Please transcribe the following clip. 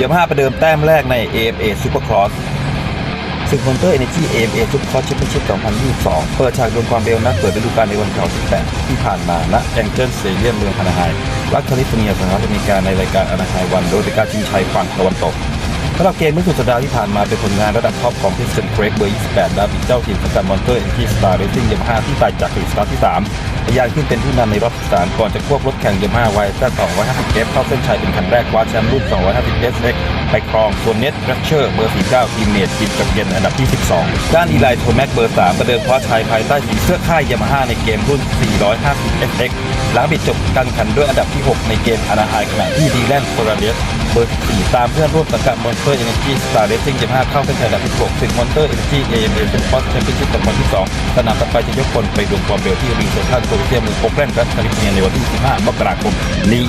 ยามาประเดิมแต้มแรกใน AMA Supercross ซึ่งมอนเตอร์เอเนจี AMA Supercross Championship 2022 เปิดฉากดวลความเร็วนัดเปิดฤดูกาลในวันเสาร์18 ที่ผ่านมาณแองเจิลสเตเดียมเมืองฮานาไฮรัฐแคลิฟอร์เนียสหรัฐอเมริกาในรายการอนาไฮวันโดยเป็นการชิงชัยฝั่งตะวันตก สำหรับเกมเมื่อสุดสัปดาห์ที่ผ่านมาเป็นผลงานระดับท็อปของพิสตันเกรกเบอร์ 28ดาบิเจ้าถิ่นสังกัดมอนเตอร์เอ็นทีสตาร์เรซิ่งยามาฮ่าที่ตายจากกรีสตาร์ที่3ทะยานขึ้นเป็นผู้นำในรอบที่สามก่อนจะควบรถแข่งยามาฮ่าไวต้า250 f เข้าเส้นชัยเป็นคันแรกคว้าแชมป์รุ่น250 SX ไปครองส่วนเน็ตแรชเชอร์เบอร์ 49 ทีมเมทกินกับเย็นอันดับที่ 12 ด้านอีไลโทแม็กเบอร์3ประเดิมคว้าชัยภายใต้สีเสื้อค่ายยามาฮ่าในเกมรุ่น450 SX หลังปิดจบการแข่งด้วยอันดับที่ 6 ในเกมอนาไฮขณะที่ดีแลนด์โฟราเดสเบอร์14ตามเพื่อนร่วมสังกัด Monster Energy Star Racing 25เข้าเส้นชัยอันดับที่6ซึ่ง Monster Energy AMA Super Championship กับวันที่2สนามต่อไปจะยกคนไปดวลความเร็วที่รีเซอร์ทันโซเซียมหรือโปรแกรมรัฐแคลิฟอร์เนียในวันที่25มกราคมนี้